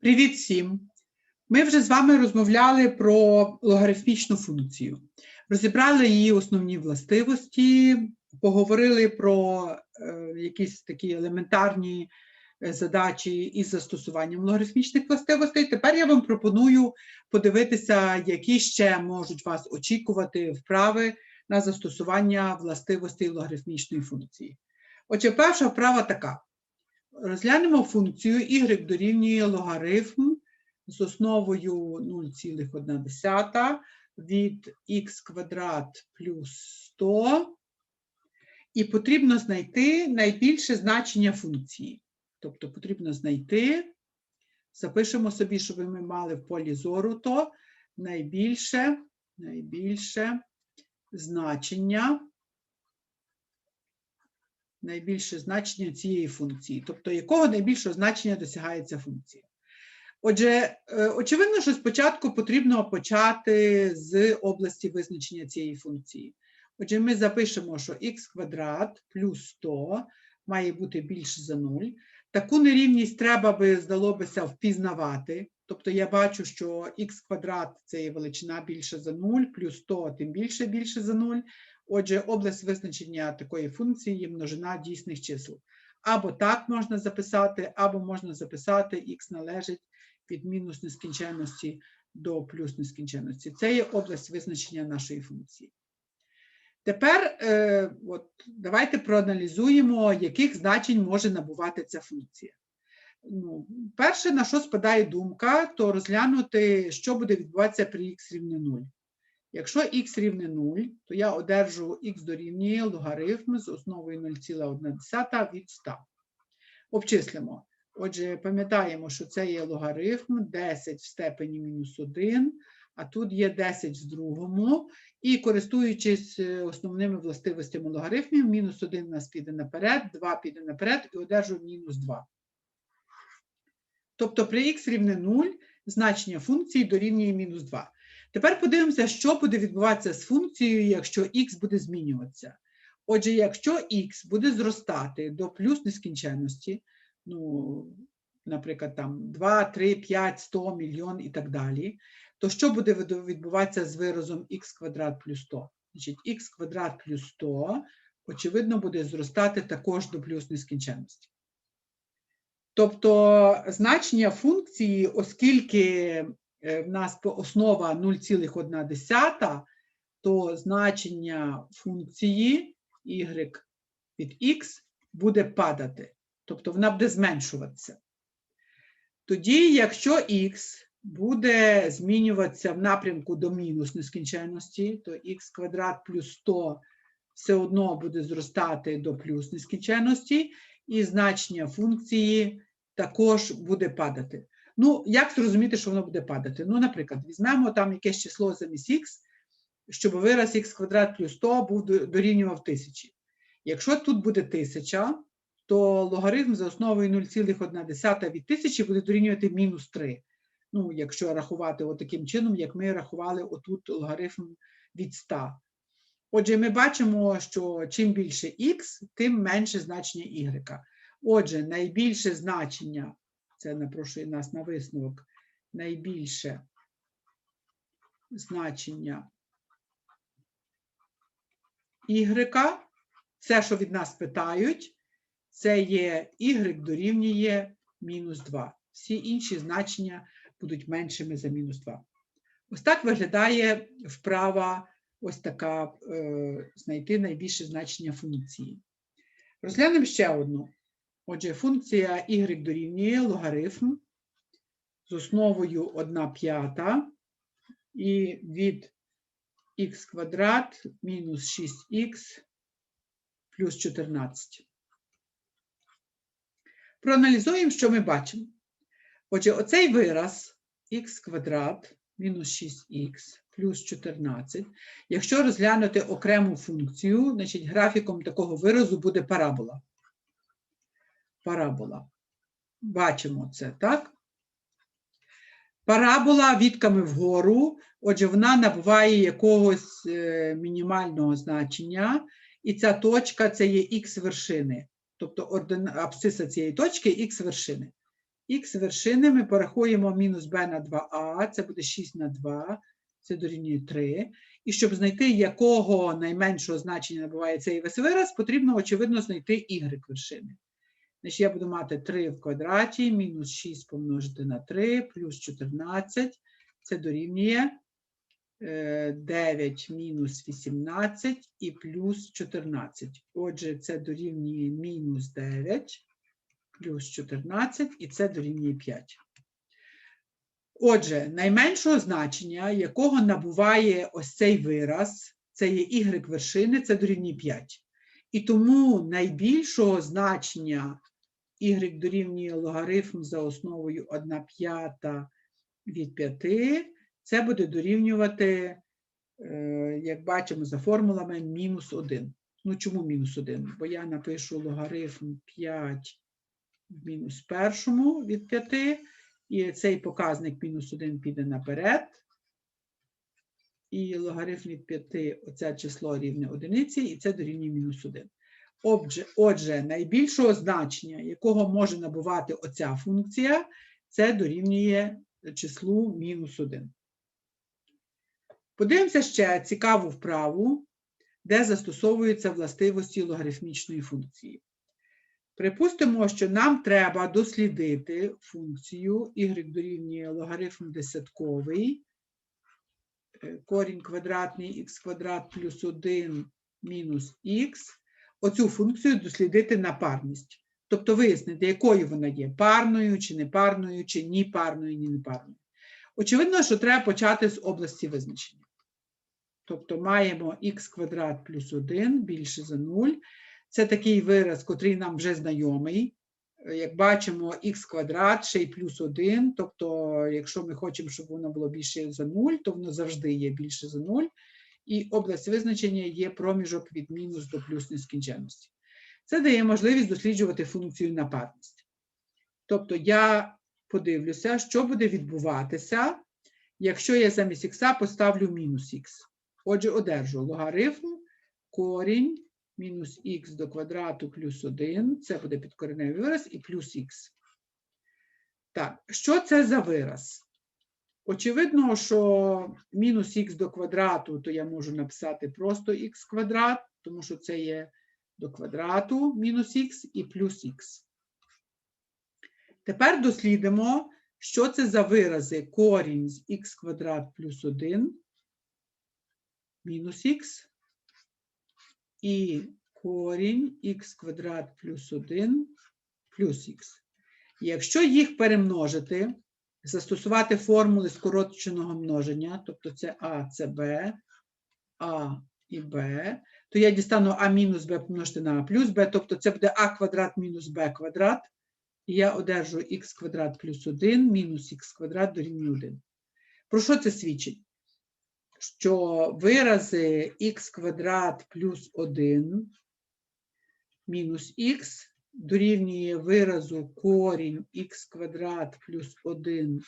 Привіт всім! Ми вже з вами розмовляли про логарифмічну функцію, розібрали її основні властивості, поговорили про е, якісь такі елементарні е, задачі із застосуванням логарифмічних властивостей. Тепер я вам пропоную подивитися, які ще можуть вас очікувати вправи на застосування властивостей логарифмічної функції. Отже, перша вправа така. Розглянемо функцію y дорівнює логарифм з основою 0,1 від х квадрат плюс 100. І потрібно знайти найбільше значення функції. Тобто потрібно знайти, запишемо собі, щоб ми мали в полі зору то найбільше, найбільше значення найбільше значення цієї функції, тобто якого найбільшого значення досягає ця функція. Отже, е, очевидно, що спочатку потрібно почати з області визначення цієї функції. Отже, ми запишемо, що х квадрат плюс 100 має бути більше за 0. Таку нерівність треба би, здалося, впізнавати. Тобто я бачу, що х квадрат це є величина більше за 0, плюс 100 тим більше більше за 0. Отже, область визначення такої функції є множина дійсних чисел. Або так можна записати, або можна записати х належить від мінус нескінченності до плюс нескінченності. Це є область визначення нашої функції. Тепер е, от, давайте проаналізуємо, яких значень може набувати ця функція. Ну, Перше, на що спадає думка, то розглянути, що буде відбуватися при х рівне 0. Якщо х рівне 0, то я одержу х дорівнює логарифм з основою 0,1 від 100. Обчислимо. Отже, пам'ятаємо, що це є логарифм 10 в степені мінус 1, а тут є 10 в другому. І користуючись е, основними властивостями логарифмів, мінус 1 у нас піде наперед, 2 піде наперед і одержу мінус 2. Тобто при х рівне 0 значення функції дорівнює мінус 2. Тепер подивимося, що буде відбуватися з функцією, якщо х буде змінюватися. Отже, якщо х буде зростати до плюс нескінченності, ну, наприклад, там 2, 3, 5, 100, мільйон і так далі, то що буде відбуватися з виразом х квадрат плюс 100? Значить, х квадрат плюс 100, очевидно, буде зростати також до плюс нескінченності. Тобто значення функції, оскільки Е, в нас основа 0,1, то значення функції y від x буде падати, тобто вона буде зменшуватися. Тоді, якщо x буде змінюватися в напрямку до мінус нескінченності, то х квадрат плюс 100 все одно буде зростати до плюс нескінченності, і значення функції також буде падати. Ну, як зрозуміти, що воно буде падати? Ну, наприклад, візьмемо там якесь число замість х, щоб вираз х квадрат плюс 100 був дорівнював 1000. Якщо тут буде 1000, то логарифм за основою 0,1 від 1000 буде дорівнювати мінус 3. Ну, якщо рахувати таким чином, як ми рахували отут логарифм від 100. Отже, ми бачимо, що чим більше х, тим менше значення y. Отже, найбільше значення це напрошує нас на висновок, найбільше значення y, все, що від нас питають, це є y дорівнює мінус 2. Всі інші значення будуть меншими за мінус 2. Ось так виглядає вправа ось така е, знайти найбільше значення функції. Розглянемо ще одну. Отже, функція y дорівнює логарифм з основою 1 п'ята і від х квадрат мінус 6х плюс 14. Проаналізуємо, що ми бачимо. Отже, оцей вираз х квадрат мінус 6х плюс 14. Якщо розглянути окрему функцію, значить графіком такого виразу буде парабола парабола. Бачимо це, так? Парабола відками вгору, отже, вона набуває якогось е, мінімального значення, і ця точка це є х вершини. Тобто абсциса цієї точки х вершини. х вершини ми порахуємо мінус b на 2а, це буде 6 на 2, це дорівнює 3. І щоб знайти, якого найменшого значення набуває цей весь вираз, потрібно, очевидно, знайти y вершини. Значить, я буду мати 3 в квадраті, мінус 6 помножити на 3, плюс 14, це дорівнює е, 9 мінус 18 і плюс 14. Отже, це дорівнює мінус 9 плюс 14, і це дорівнює 5. Отже, найменшого значення, якого набуває ось цей вираз, це є y вершини, це дорівнює 5. І тому найбільшого значення y дорівнює логарифм за основою 1 п'ята від 5, це буде дорівнювати, е, як бачимо за формулами, мінус 1. Ну, чому мінус 1? Бо я напишу логарифм 5 в мінус першому від 5, і цей показник мінус 1 піде наперед. І логарифм від 5, оце число рівне одиниці, і це дорівнює мінус 1. Отже, найбільшого значення, якого може набувати оця функція, це дорівнює числу мінус 1. Подивимося ще цікаву вправу, де застосовуються властивості логарифмічної функції. Припустимо, що нам треба дослідити функцію y дорівнює логарифм десятковий, е, корінь квадратний х квадрат плюс 1 мінус х, оцю функцію дослідити на парність. Тобто вияснити, якою вона є парною, чи непарною, чи ні парною, ні непарною. Очевидно, що треба почати з області визначення. Тобто маємо х квадрат плюс 1 більше за 0. Це такий вираз, котрий нам вже знайомий. Як бачимо, х квадрат ще й плюс 1, тобто, якщо ми хочемо, щоб воно було більше за 0, то воно завжди є більше за 0. І область визначення є проміжок від мінус до плюс нескінченності. Це дає можливість досліджувати функцію на парність. Тобто я подивлюся, що буде відбуватися, якщо я замість х поставлю мінус х. Отже, одержу логарифм корінь мінус х до квадрату плюс 1, це буде підкореневий вираз, і плюс х. Так, що це за вираз? Очевидно, що мінус х до квадрату, то я можу написати просто х квадрат, тому що це є до квадрату мінус х і плюс х. Тепер дослідимо, що це за вирази корінь з х квадрат плюс 1 мінус х і корінь х квадрат плюс 1 плюс х. Якщо їх перемножити, застосувати формули скороченого множення, тобто це а, це b, а і b, то я дістану а мінус b помножити на а плюс b, тобто це буде а квадрат мінус b квадрат, і я одержу х квадрат плюс 1 мінус х квадрат дорівнює 1. Про що це свідчить? Що вирази х квадрат плюс 1 мінус х дорівнює виразу корінь х квадрат плюс 1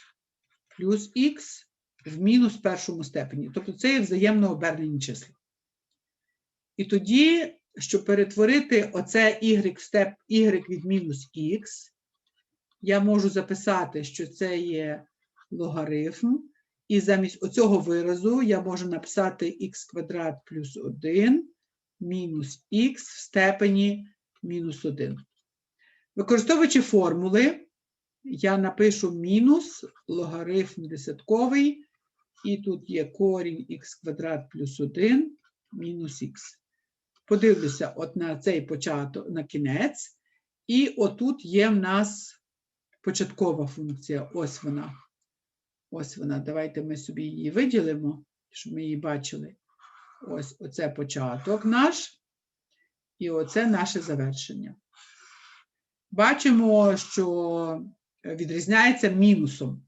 плюс х в мінус першому степені. Тобто це є взаємно обернені числа. І тоді, щоб перетворити оце y в степ y від мінус х, я можу записати, що це є логарифм, і замість оцього виразу я можу написати х квадрат плюс 1 мінус х в степені мінус 1. Використовуючи формули, я напишу мінус логарифм десятковий, і тут є корінь х квадрат плюс 1 мінус х. Подивлюся от на цей початок, на кінець, і отут є в нас початкова функція. Ось вона. Ось вона. Давайте ми собі її виділимо, щоб ми її бачили. Ось оце початок наш, і оце наше завершення. Бачимо, що відрізняється мінусом.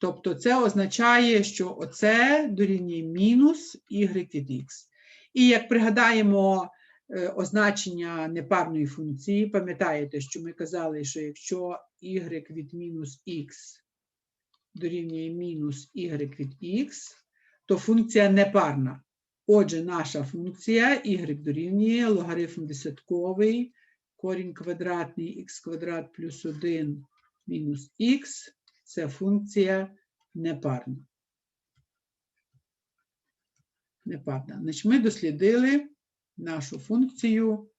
Тобто це означає, що оце дорівнює мінус y від х. І як пригадаємо е, означення непарної функції, пам'ятаєте, що ми казали, що якщо y від мінус х дорівнює мінус y від х, то функція непарна. Отже, наша функція y дорівнює логарифм десятковий, корінь квадратний х квадрат плюс 1 мінус х це функція непарна. Непарна. Значить, ми дослідили нашу функцію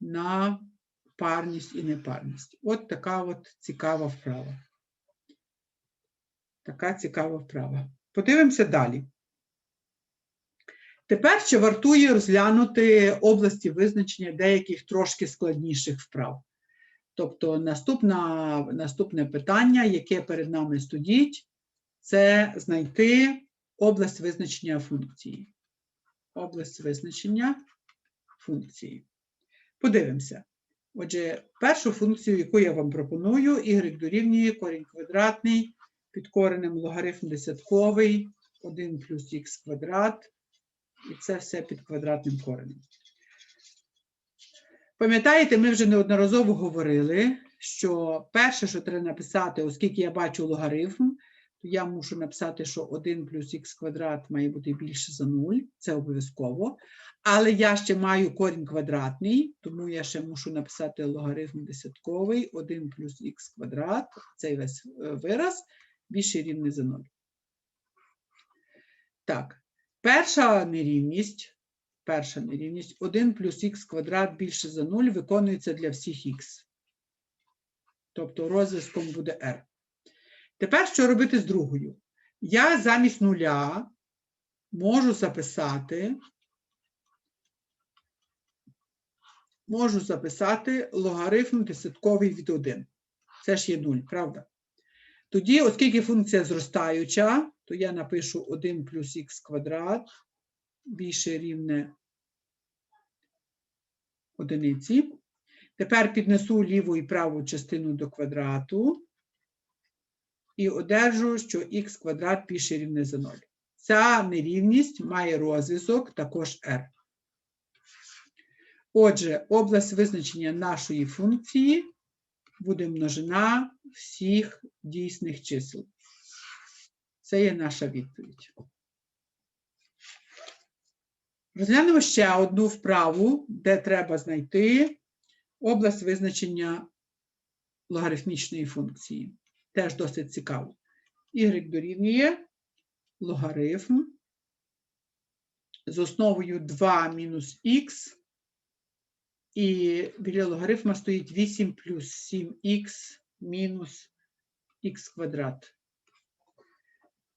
на парність і непарність. От така от цікава вправа. Така цікава вправа. Подивимося далі. Тепер ще вартує розглянути області визначення деяких трошки складніших вправ. Тобто наступна, наступне питання, яке перед нами стоїть, це знайти область визначення функції. Область визначення функції. Подивимося. Отже, першу функцію, яку я вам пропоную, y дорівнює корінь квадратний під коренем логарифм десятковий, 1 плюс х квадрат, і це все під квадратним коренем. Пам'ятаєте, ми вже неодноразово говорили, що перше, що треба написати, оскільки я бачу логарифм, то я мушу написати, що 1 плюс х квадрат має бути більше за 0, це обов'язково. Але я ще маю корінь квадратний, тому я ще мушу написати логарифм десятковий, 1 плюс х квадрат, цей весь е, вираз, більше рівний за 0. Так, перша нерівність, перша нерівність 1 плюс х квадрат більше за 0 виконується для всіх х. Тобто розв'язком буде r. Тепер що робити з другою? Я замість нуля можу записати, можу записати логарифм десятковий від 1. Це ж є 0, правда? Тоді, оскільки функція зростаюча, то я напишу 1 плюс х квадрат більше рівне одиниці. Тепер піднесу ліву і праву частину до квадрату і одержу, що х квадрат більше рівне за 0. Ця нерівність має розв'язок також r. Отже, область визначення нашої функції буде множина всіх дійсних чисел. Це є наша відповідь. Розглянемо ще одну вправу, де треба знайти область визначення логарифмічної функції. Теж досить цікаво. Y дорівнює логарифм з основою 2 мінус х, і біля логарифма стоїть 8 плюс 7х мінус х квадрат.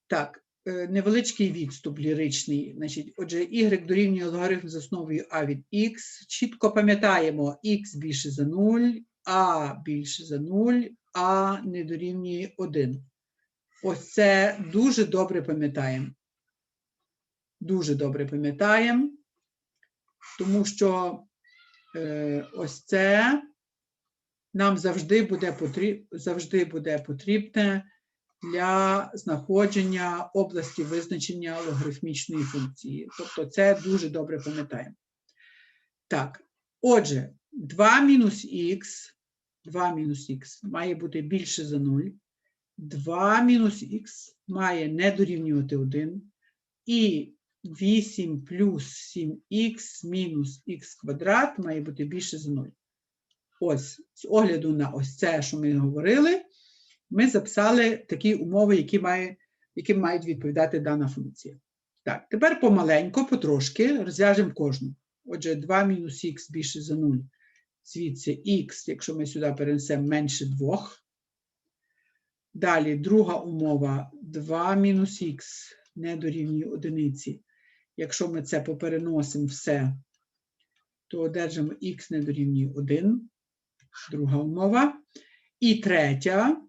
Так, е, невеличкий відступ ліричний. Значить, отже, y дорівнює логарифм з основою а від х. Чітко пам'ятаємо, х більше за 0, а більше за 0, а не дорівнює 1. Ось це дуже добре пам'ятаємо. Дуже добре пам'ятаємо, тому що е, ось це нам завжди буде, потріб, завжди буде потрібне для знаходження області визначення логарифмічної функції. Тобто це дуже добре пам'ятаємо. Так, отже, 2 мінус х, 2 мінус х має бути більше за 0. 2 мінус х має не дорівнювати 1. І 8 плюс 7х мінус х квадрат має бути більше за 0. Ось, з огляду на ось це, що ми говорили, ми записали такі умови, які має, яким мають відповідати дана функція. Так, тепер помаленько, потрошки розв'яжемо кожну. Отже, 2 мінус х більше за 0. Звідси х, якщо ми сюди перенесемо менше 2. Далі друга умова 2 мінус х не дорівнює одиниці. Якщо ми це попереносимо все, то одержимо х не дорівнює 1. Друга умова. І третя.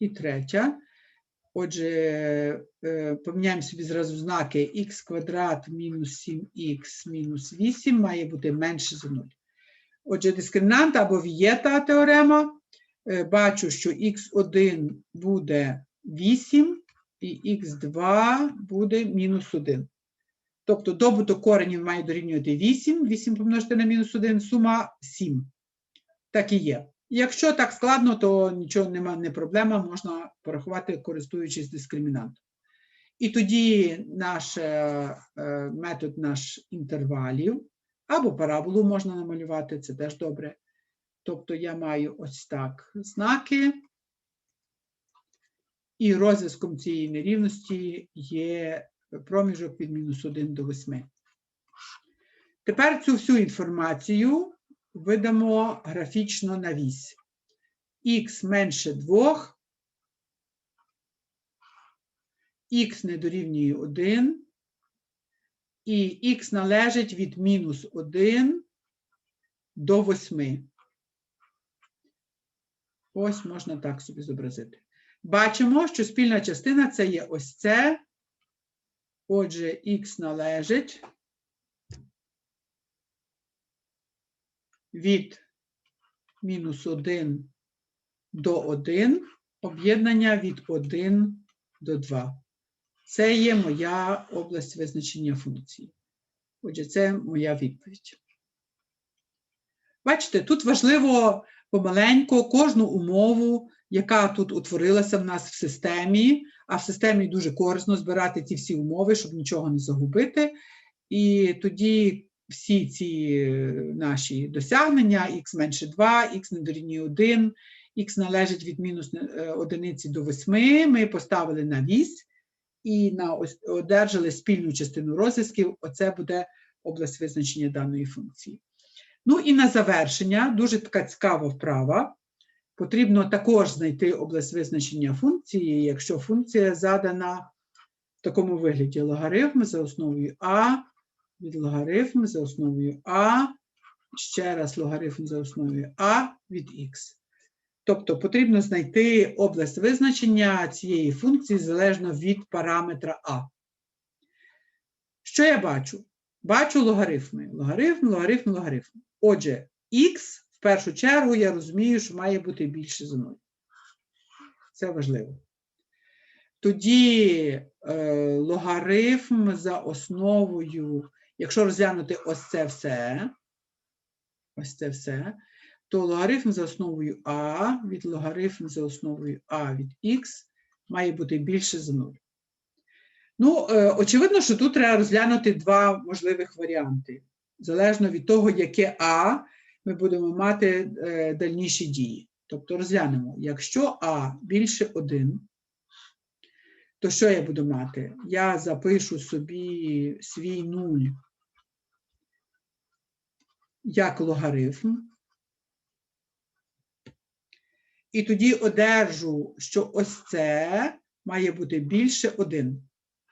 І третя. Отже, е, поміняємо собі зразу знаки х квадрат мінус 7х мінус 8 має бути менше за 0. Отже, дискримінант або вієта теорема. Е, Бачу, що х1 буде 8 і х2 буде мінус 1. Тобто добуток коренів має дорівнювати 8, 8 помножити на мінус 1, сума 7. Так і є. Якщо так складно, то нічого нема, не проблема, можна порахувати, користуючись дискримінантом. І тоді наш е, е, метод наш інтервалів або параболу можна намалювати, це теж добре. Тобто я маю ось так знаки, і розв'язком цієї нерівності є проміжок від мінус 1 до 8. Тепер цю всю інформацію видамо графічно на вісь. Х менше 2, х не дорівнює 1, і х належить від мінус 1 до 8. Ось можна так собі зобразити. Бачимо, що спільна частина це є ось це. Отже, х належить від мінус 1 до 1, об'єднання від 1 до 2. Це є моя область визначення функції. Отже, це моя відповідь. Бачите, тут важливо помаленьку кожну умову, яка тут утворилася в нас в системі, а в системі дуже корисно збирати ці всі умови, щоб нічого не загубити. І тоді всі ці е, наші досягнення, х менше 2, х не дорівнює 1, х належить від мінус е, одиниці до 8, ми поставили на вісь і на одержали спільну частину розв'язків. Оце буде область визначення даної функції. Ну і на завершення, дуже така цікава вправа. Потрібно також знайти область визначення функції, якщо функція задана в такому вигляді логарифм за основою а, від логарифм за основою а, ще раз логарифм за основою а від х. Тобто потрібно знайти область визначення цієї функції залежно від параметра а. Що я бачу? Бачу логарифми. Логарифм, логарифм, логарифм. Отже, х в першу чергу я розумію, що має бути більше за 0. Це важливо. Тоді е, логарифм за основою, якщо розглянути ось це все, ось це все, то логарифм за основою а від логарифм за основою а від х має бути більше за 0. Ну, е, очевидно, що тут треба розглянути два можливих варіанти. Залежно від того, яке А, ми будемо мати е, дальніші дії. Тобто розглянемо, якщо А більше 1, то що я буду мати? Я запишу собі свій 0 як логарифм. І тоді одержу, що ось це має бути більше 1.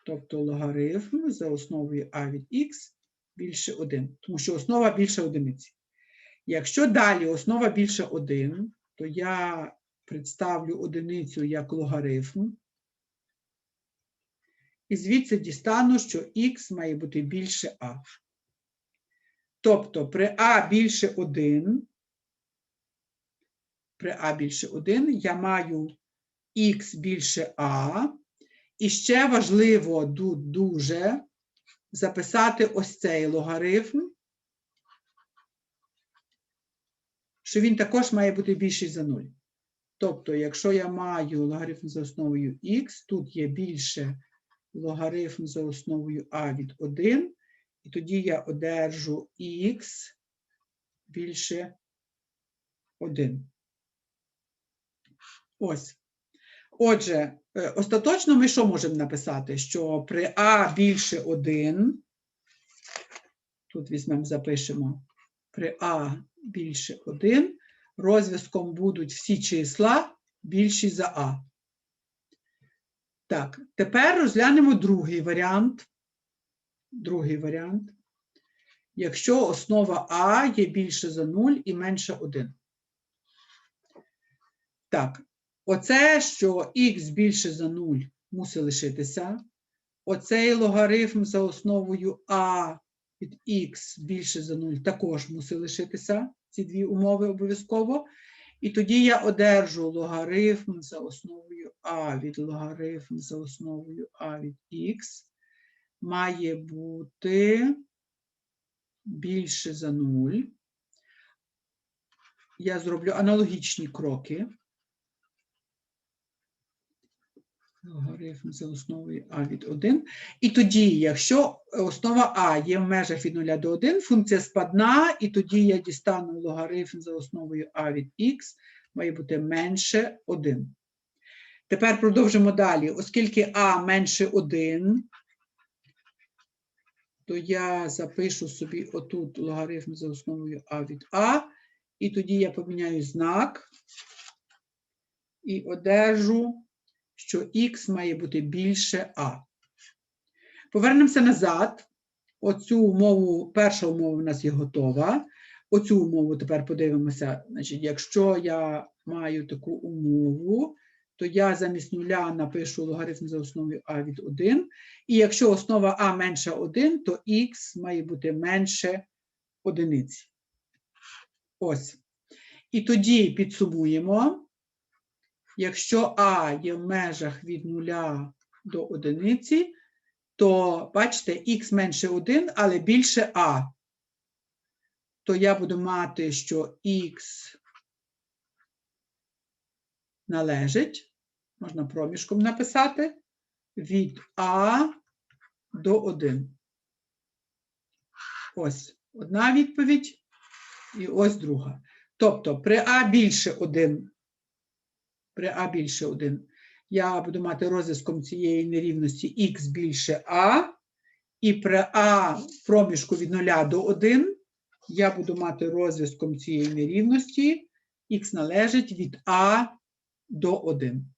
Тобто логарифм за основою а від х більше 1, тому що основа більше одиниці. Якщо далі основа більше 1, то я представлю одиницю як логарифм. І звідси дістану, що х має бути більше а. Тобто при а більше 1, при а більше 1 я маю х більше а, і ще важливо ду- дуже записати ось цей логарифм, що він також має бути більший за 0. Тобто, якщо я маю логарифм за основою х, тут є більше логарифм за основою а від 1, і тоді я одержу х більше 1. Ось. Отже, е, остаточно ми що можемо написати? Що при А більше 1, тут візьмемо, запишемо, при А більше 1, розв'язком будуть всі числа більші за А. Так, тепер розглянемо другий варіант. Другий варіант. Якщо основа А є більше за 0 і менше 1. Так, Оце, що х більше за 0 мусить лишитися. Оцей логарифм за основою а від х більше за 0 також мусить лишитися. Ці дві умови обов'язково. І тоді я одержу логарифм за основою а від логарифм за основою а від х має бути більше за 0. Я зроблю аналогічні кроки. Логарифм за основою а від 1. І тоді, якщо основа а є в межах від 0 до 1, функція спадна, і тоді я дістану логарифм за основою а від х, має бути менше 1. Тепер продовжимо далі. Оскільки а менше 1, то я запишу собі отут логарифм за основою а від а, і тоді я поміняю знак і одержу, що х має бути більше а. Повернемося назад. Оцю умову, перша умова у нас є готова. Оцю умову тепер подивимося. Значить, якщо я маю таку умову, то я замість нуля напишу логарифм за основою а від 1. І якщо основа а менша 1, то х має бути менше одиниці. Ось. І тоді підсумуємо. Якщо а є в межах від 0 до 1, то бачите, х менше 1, але більше а. То я буду мати, що х належить, можна проміжком написати, від а до 1. Ось одна відповідь і ось друга. Тобто при а більше 1, при а більше 1, я буду мати розв'язком цієї нерівності х більше а, і при а проміжку від 0 до 1 я буду мати розв'язком цієї нерівності х належить від а до 1.